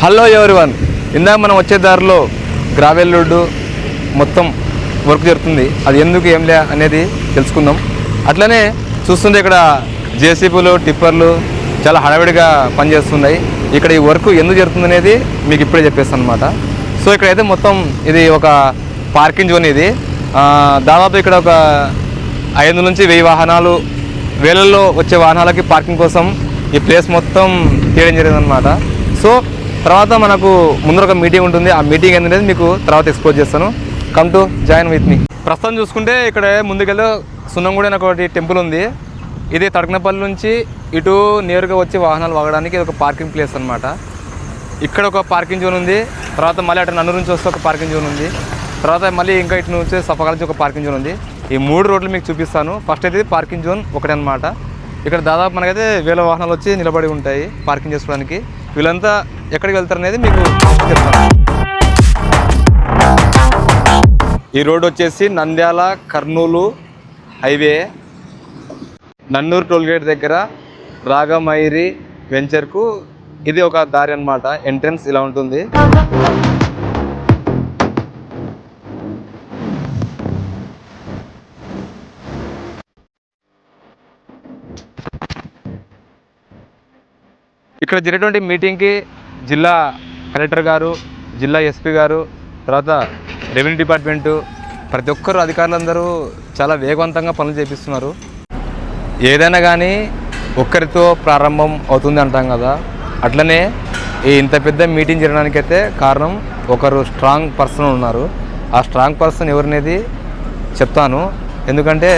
Hello everyone ఇందాక మనం వచ్చే దారిలో గ్రావెల్ రోడ్డు మొత్తం వర్క్ జరుగుతుంది. అది ఎందుకు ఏం లే అనేది తెలుసుకుందాం. అట్లనే చూస్తుంటే ఇక్కడ జేసీబీలు టిప్పర్లు చాలా హడావిడిగా పనిచేస్తున్నాయి. ఇక్కడ ఈ వర్క్ ఎందుకు జరుగుతుంది అనేది మీకు ఇప్పుడే చెప్పేస్తాను అనమాట సో ఇక్కడైతే మొత్తం ఇది ఒక పార్కింగ్ జోన్ ఇది. దాదాపు ఇక్కడ ఒక ఐదు నుంచి వెయ్యి వాహనాలు వేలల్లో వచ్చే వాహనాలకి పార్కింగ్ కోసం ఈ ప్లేస్ మొత్తం తీయడం జరిగిందనమాట సో తర్వాత మనకు ముందర ఒక మీటింగ్ ఉంటుంది. ఆ మీటింగ్ ఏంటనేది మీకు తర్వాత ఎక్స్ప్లోర్ చేస్తాను. Come to join with me ప్రస్తుతం చూసుకుంటే ఇక్కడ ముందుకెళ్ళి. సున్నంగూడి అని ఒకటి టెంపుల్ ఉంది. ఇది తడకనపల్లి నుంచి ఇటు నేరుగా వచ్చి వాహనాలు వాగడానికి ఇది ఒక పార్కింగ్ ప్లేస్ అనమాట ఇక్కడ ఒక పార్కింగ్ జోన్ ఉంది. తర్వాత మళ్ళీ అటు నన్ను నుంచి వస్తే ఒక పార్కింగ్ జోన్ ఉంది. తర్వాత మళ్ళీ ఇంకా ఇటు నుంచి సఫకాల నుంచి ఒక పార్కింగ్ జోన్ ఉంది. ఈ మూడు రోడ్లు మీకు చూపిస్తాను. ఫస్ట్ అయితే పార్కింగ్ జోన్ ఒకటే అనమాట ఇక్కడ దాదాపు మనకైతే వేల వాహనాలు వచ్చి నిలబడి ఉంటాయి పార్కింగ్ చేసుకోవడానికి. వీళ్ళంతా ఎక్కడికి వెళ్తారు అనేది మీకు చెప్తాను. ఈ రోడ్ వచ్చేసి నంద్యాల కర్నూలు హైవే. నన్నూరు టోల్గేట్ దగ్గర రాగమైరి వెంచర్కు ఇది ఒక దారి అన్నమాట. ఎంట్రన్స్ ఇలా ఉంటుంది. ఇక్కడ జరిగేటువంటి మీటింగ్కి జిల్లా కలెక్టర్ గారు జిల్లా ఎస్పీ గారు తర్వాత రెవెన్యూ డిపార్ట్మెంటు ప్రతి ఒక్కరు అధికారులందరూ చాలా వేగవంతంగా పనులు చేపిస్తున్నారు. ఏదైనా కానీ ఒక్కరితో ప్రారంభం అవుతుంది అంటాం కదా. అట్లనే ఈ ఇంత పెద్ద మీటింగ్ జరగడానికైతే కారణం ఒకరు స్ట్రాంగ్ పర్సన్ ఉన్నారు. ఆ స్ట్రాంగ్ పర్సన్ ఎవరనేది చెప్తాను. ఎందుకంటే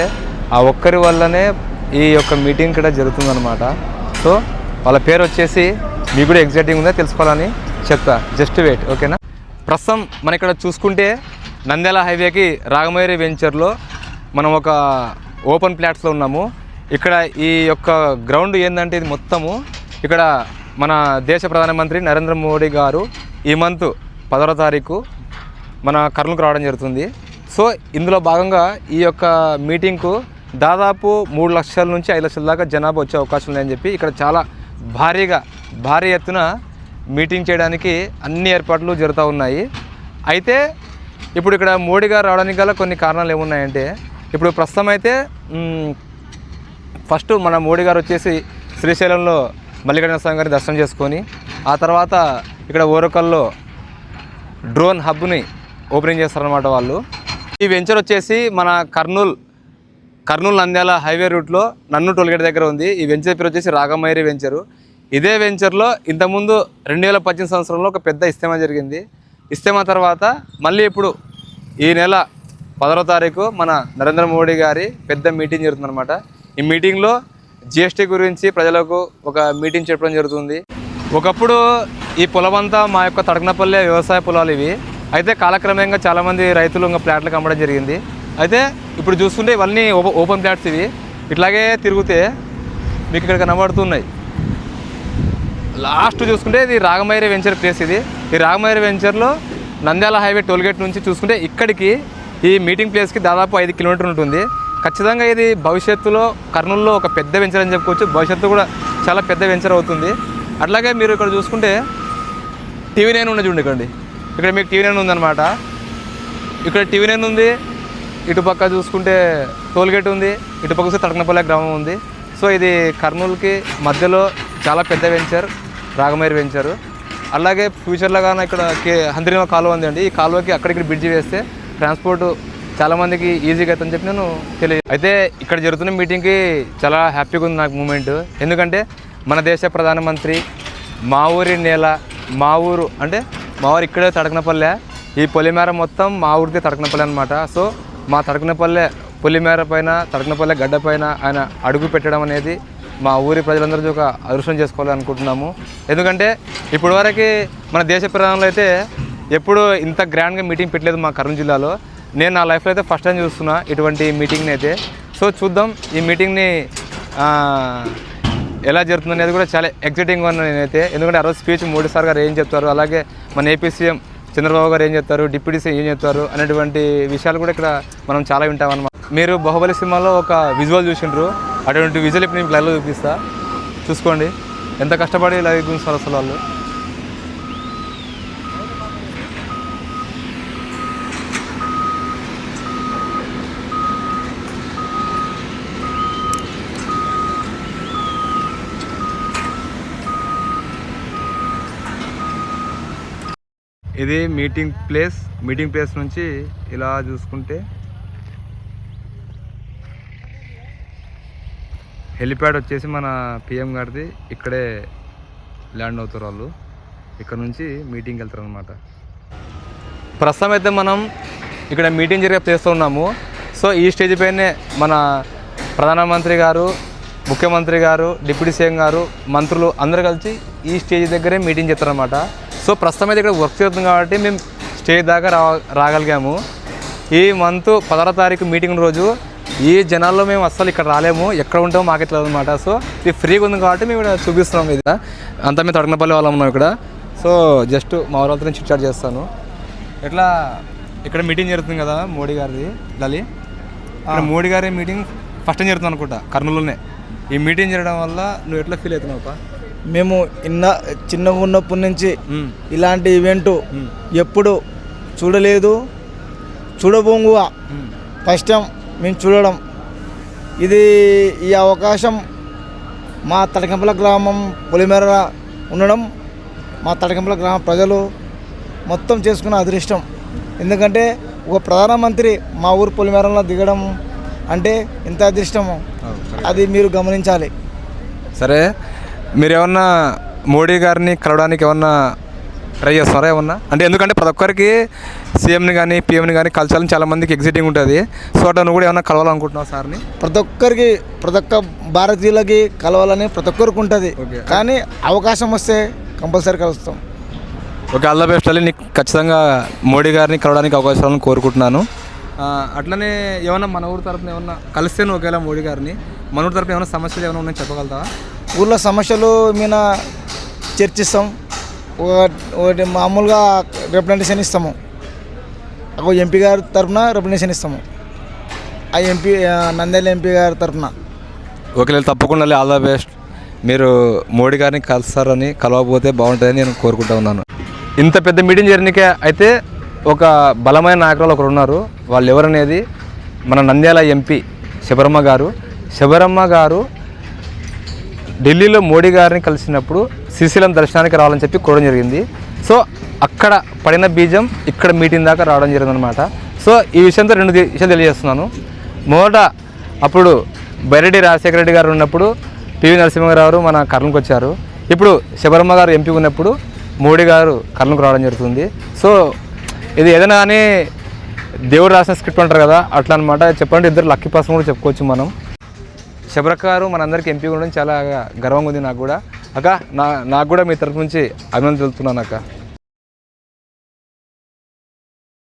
ఆ ఒక్కరి వల్లనే ఈ యొక్క మీటింగ్ కూడా జరుగుతుందన్నమాట. సో వాళ్ళ పేరు వచ్చేసి మీకు కూడా ఎగ్జైటింగ్ ఉందా తెలుసుకోవాలని చెప్తా. జస్ట్ వెయిట్ ఓకేనా ప్రస్తుతం మన ఇక్కడ చూసుకుంటే నంద్యాల హైవేకి రాగమేరి వెంచర్లో మనం ఒక ఓపెన్ ప్లాట్స్లో ఉన్నాము. ఇక్కడ ఈ యొక్క గ్రౌండ్ ఏంటంటే ఇది మొత్తము. ఇక్కడ మన దేశ ప్రధానమంత్రి నరేంద్ర మోడీ గారు ఈ మంత్ పదవ తారీఖు మన కర్నూలుకు రావడం జరుగుతుంది. సో ఇందులో భాగంగా ఈ యొక్క మీటింగ్కు దాదాపు మూడు లక్షల నుంచి ఐదు లక్షల దాకా జనాభా వచ్చే అవకాశం ఉందని చెప్పి ఇక్కడ చాలా భారీగా భారీ ఎత్తున మీటింగ్ చేయడానికి అన్ని ఏర్పాట్లు జరుగుతూ ఉన్నాయి. అయితే ఇప్పుడు ఇక్కడ మోడీ గారు రావడానికి గల కొన్ని కారణాలు ఏమున్నాయంటే ఇప్పుడు ప్రస్తుతం అయితే ఫస్ట్ మన మోడీ గారు వచ్చేసి శ్రీశైలంలో మల్లికార్జున స్వామి గారిని దర్శనం చేసుకొని ఆ తర్వాత ఇక్కడ ఓరకల్లో డ్రోన్ హబ్ని ఓపెనింగ్ చేస్తారనమాట వాళ్ళు. ఈ వెంచర్ వచ్చేసి మన కర్నూల్ కర్నూలు నంద్యాల హైవే రూట్లో నన్ను టోల్గేట్ దగ్గర ఉంది. ఈ వెంచర్ పేరు వచ్చేసి రాగమైరి వెంచరు. ఇదే వెంచర్లో ఇంతకుముందు రెండు వేల పద్దెనిమిది సంవత్సరంలో ఒక పెద్ద ఇస్తేమా జరిగింది. ఇస్తేమా తర్వాత మళ్ళీ ఇప్పుడు ఈ నెల పదవ తారీఖు మన నరేంద్ర మోడీ గారి పెద్ద మీటింగ్ జరుగుతుందన్నమాట. ఈ మీటింగ్లో జిఎస్టీ గురించి ప్రజలకు ఒక మీటింగ్ చెప్పడం జరుగుతుంది. ఒకప్పుడు ఈ పొలమంతా మా యొక్క తడకనపల్లె వ్యవసాయ పొలాలు ఇవి. అయితే కాలక్రమేణంగా చాలామంది రైతులు ఇంకా ప్లాట్లకు అమ్మడం జరిగింది. అయితే ఇప్పుడు చూస్తుంటే ఇవన్నీ ఓపె- ఓపెన్ ప్లాట్స్ ఇవి. ఇట్లాగే తిరిగితే మీకు ఇక్కడ కనబడుతున్నాయి. లాస్ట్ చూసుకుంటే ఇది రాగమైరి వెంచర్ ప్లేస్ ఇది. ఈ రాగమైరి వెంచర్లో నంద్యాల హైవే టోల్గేట్ నుంచి చూసుకుంటే ఇక్కడికి ఈ మీటింగ్ ప్లేస్కి దాదాపు ఐదు కిలోమీటర్లు ఉంటుంది. ఖచ్చితంగా ఇది భవిష్యత్తులో కర్నూలులో ఒక పెద్ద వెంచర్ అని చెప్పుకోవచ్చు. భవిష్యత్తు కూడా చాలా పెద్ద వెంచర్ అవుతుంది. అట్లాగే మీరు ఇక్కడ చూసుకుంటే టీవీ నైన్ ఉన్నది చూడండి ఇక్కడ ఇక్కడ మీకు టీవీ నైన్ ఉందన్నమాట. ఇక్కడ టీవీ నైన్ ఉంది. ఇటు పక్క చూసుకుంటే టోల్గేట్ ఉంది. ఇటు పక్క చూస్తే తడకనపల్లె గ్రామం ఉంది. సో ఇది కర్నూలుకి మధ్యలో చాలా పెద్ద వెంచర్. రాగమైరి పెంచారు అలాగే ఫ్యూచర్లో కానీ ఇక్కడ కే హంద్రిమ కాలువ ఉంది అండి ఈ కాలువకి అక్కడికి బ్రిడ్జి వేస్తే ట్రాన్స్పోర్ట్ చాలామందికి ఈజీగా అవుతుందని చెప్పి నేను తెలియ అయితే ఇక్కడ జరుగుతున్న మీటింగ్కి చాలా హ్యాపీగా ఉంది నాకు మూమెంట్ ఎందుకంటే మన దేశ ప్రధానమంత్రి మా ఊరి నేల మా ఊరు అంటే మా ఊరు ఇక్కడే తడకనపల్లె. ఈ పొలిమేర మొత్తం మా ఊరిది తడకనపల్లె అనమాట సో మా తడకనపల్లె పొలిమేర పైన తడకనపల్లె గడ్డ పైన ఆయన అడుగు పెట్టడం అనేది మా ఊరి ప్రజలందరూ ఒక అదృష్టం చేసుకోవాలనుకుంటున్నాము ఎందుకంటే ఇప్పుడు వరకు మన దేశ ప్రధానంలో అయితే ఎప్పుడు ఇంత గ్రాండ్గా మీటింగ్ పెట్టలేదు మా కర్నూలు జిల్లాలో. నేను నా లైఫ్లో అయితే ఫస్ట్ టైం చూస్తున్నా ఇటువంటి మీటింగ్ని అయితే. సో చూద్దాం ఈ మీటింగ్ని ఎలా జరుగుతుంది అనేది కూడా చాలా ఎగ్జైటింగ్గా ఉన్నాను నేనైతే. ఎందుకంటే ఆ రోజు స్పీచ్ మోడీ సార్ గారు ఏం చెప్తారు అలాగే మన ఏపీ సీఎం చంద్రబాబు గారు ఏం చెప్తారు డిప్యూటీ సీఎం ఏం చెప్తారు అనేటువంటి విషయాలు కూడా ఇక్కడ మనం చాలా వింటాం అన్నమాట మీరు బాహుబలి సినిమాలో ఒక విజువల్ చూసిండ్రు. అటువంటి విజువల్ ఇప్పుడు నేను లైవ్లో చూపిస్తా. చూసుకోండి. ఎంత కష్టపడి లైవ్ గురించి అసలు వాళ్ళు. ఇది మీటింగ్ ప్లేస్ మీటింగ్ ప్లేస్ నుంచి ఇలా చూసుకుంటే హెలిప్యాడ్ వచ్చేసి మన పిఎం గారిది. ఇక్కడే ల్యాండ్ అవుతారు వాళ్ళు. ఇక్కడ నుంచి మీటింగ్కి వెళ్తారు అనమాట ప్రస్తుతం అయితే మనం ఇక్కడ మీటింగ్ జరిగే చేస్తూ ఉన్నాము. సో ఈ స్టేజ్ పైనే మన ప్రధానమంత్రి గారు ముఖ్యమంత్రి గారు డిప్యూటీ సీఎం గారు మంత్రులు అందరూ కలిసి ఈ స్టేజ్ దగ్గరే మీటింగ్ చేస్తారనమాట సో ప్రస్తుతం అయితే ఇక్కడ వర్క్ చేస్తుంది కాబట్టి మేము స్టేజ్ దాకా రా రాగలిగాము. ఈ మంత్ పదహారో తారీఖు మీటింగ్ రోజు. ఈ జనాల్లో మేము అస్సలు ఇక్కడ రాలేము ఎక్కడ ఉంటామో మాకు తెలియదు అనమాట సో ఇది ఫ్రీగా ఉంది కాబట్టి మేము ఇక్కడ చూపిస్తున్నాం ఇది. అంతా మేము తడకనపల్లి వాళ్ళం ఉన్నాం ఇక్కడ. సో జస్ట్ మా వాళ్ళతో చిట్ చాట్ చేస్తాను. ఎట్లా ఇక్కడ మీటింగ్ జరుగుతుంది కదా మోడీ గారిది ఇక్కడ మోడీ గారి మీటింగ్ ఫస్ట్ టైం జరుగుతుంది అనుకుంటా కర్నూలులోనే. ఈ మీటింగ్ జరగడం వల్ల నువ్వు ఎట్లా ఫీల్ అవుతున్నావు? మేము ఇన్న చిన్నగా ఉన్నప్పటి నుంచి ఇలాంటి ఈవెంట్ ఎప్పుడు చూడలేదు. చూడబోంగుగా. ఉమ్. ఫస్ట్ టైం మేము చూడడం. ఇది ఈ అవకాశం మా తడకంపల గ్రామం పొలిమేర ఉండడం. మా తడకంపల గ్రామ ప్రజలు మొత్తం చేసుకున్న అదృష్టం. ఎందుకంటే ఒక ప్రధానమంత్రి మా ఊరు పొలిమేరలో దిగడం అంటే ఎంత అదృష్టము అది మీరు గమనించాలి. సరే మీరు ఏమన్నా మోడీ గారిని కలవడానికి ఏమన్నా ట్రై చేస్తున్నారా ఏమన్నా? అంటే ఎందుకంటే ప్రతి ఒక్కరికి సీఎంని కానీ పిఎంని కానీ కలచాలని చాలా మందికి ఎగ్జిటింగ్ ఉంటుంది. సో అట్లా నువ్వు కూడా ఏమన్నా కలవాలనుకుంటున్నావు సార్ని? ప్రతి ఒక్కరికి ప్రతి ఒక్క భారతీయులకి కలవాలని ప్రతి ఒక్కరికి ఉంటుంది. ఓకే. కానీ అవకాశం వస్తే కంపల్సరీ కలుస్తాం. ఓకే ఆల్ ద బెస్ట్ అల్లి. నీకు ఖచ్చితంగా మోడీ గారిని కలవడానికి అవకాశాలను కోరుకుంటున్నాను. అట్లనే ఏమన్నా మన ఊరు తరపున ఏమన్నా కలిస్తే నువ్వు ఒకవేళ మోడీ గారిని మన ఊరు తరపున ఏమైనా సమస్యలు ఏమైనా ఉన్నాయని చెప్పగలుగుతావా? ఊళ్ళో సమస్యలు మీద చర్చిస్తాం. ఒకటి మామూలుగా రిప్రజెంటేషన్ ఇస్తాము. ఒక ఎంపీ గారి తరఫున రిప్రజెంటేషన్ ఇస్తాము. ఆ ఎంపీ నంద్యాల ఎంపీ గారి తరఫున ఒకవేళ తప్పకుండా ఆల్ ద బెస్ట్. మీరు మోడీ గారిని కలుస్తారని కలవకపోతే బాగుంటుందని నేను కోరుకుంటా ఉన్నాను. ఇంత పెద్ద మీటింగ్ జరిగినకే అయితే ఒక బలమైన నాయకులు ఒకరు ఉన్నారు. వాళ్ళు ఎవరనేది మన నంద్యాల ఎంపీ శబరమ్మ గారు. శబరమ్మ గారు ఢిల్లీలో మోడీ గారిని కలిసినప్పుడు శ్రీశైలం దర్శనానికి రావాలని చెప్పి కోరడం జరిగింది. సో అక్కడ పడిన బీజం ఇక్కడ మీటింగ్ దాకా రావడం జరిగిందనమాట సో ఈ విషయంతో రెండు విషయాలు తెలియజేస్తున్నాను. మొదట అప్పుడు బైరెడ్డి రాజశేఖర రెడ్డి గారు ఉన్నప్పుడు పివి నరసింహరావు మన కర్నూలుకి వచ్చారు. ఇప్పుడు శబరమ్మ గారు ఎంపీ ఉన్నప్పుడు మోడీ గారు కర్నూలుకు రావడం జరుగుతుంది. సో ఇది ఏదైనా కానీ దేవుడు రాసిన స్క్రిప్ట్ అంటారు కదా అట్లా అనమాట చెప్పండి ఇద్దరు లక్కీ పర్సన్ కూడా చెప్పుకోవచ్చు మనం. శబరక్క గారు మనందరికీ ఎంపీ ఉండడం చాలా గర్వంగా ఉంది నాకు కూడా. అక్క నా నాకు కూడా మీ తరపు నుంచి అభినందన తెలుపుతున్నాను అక్క.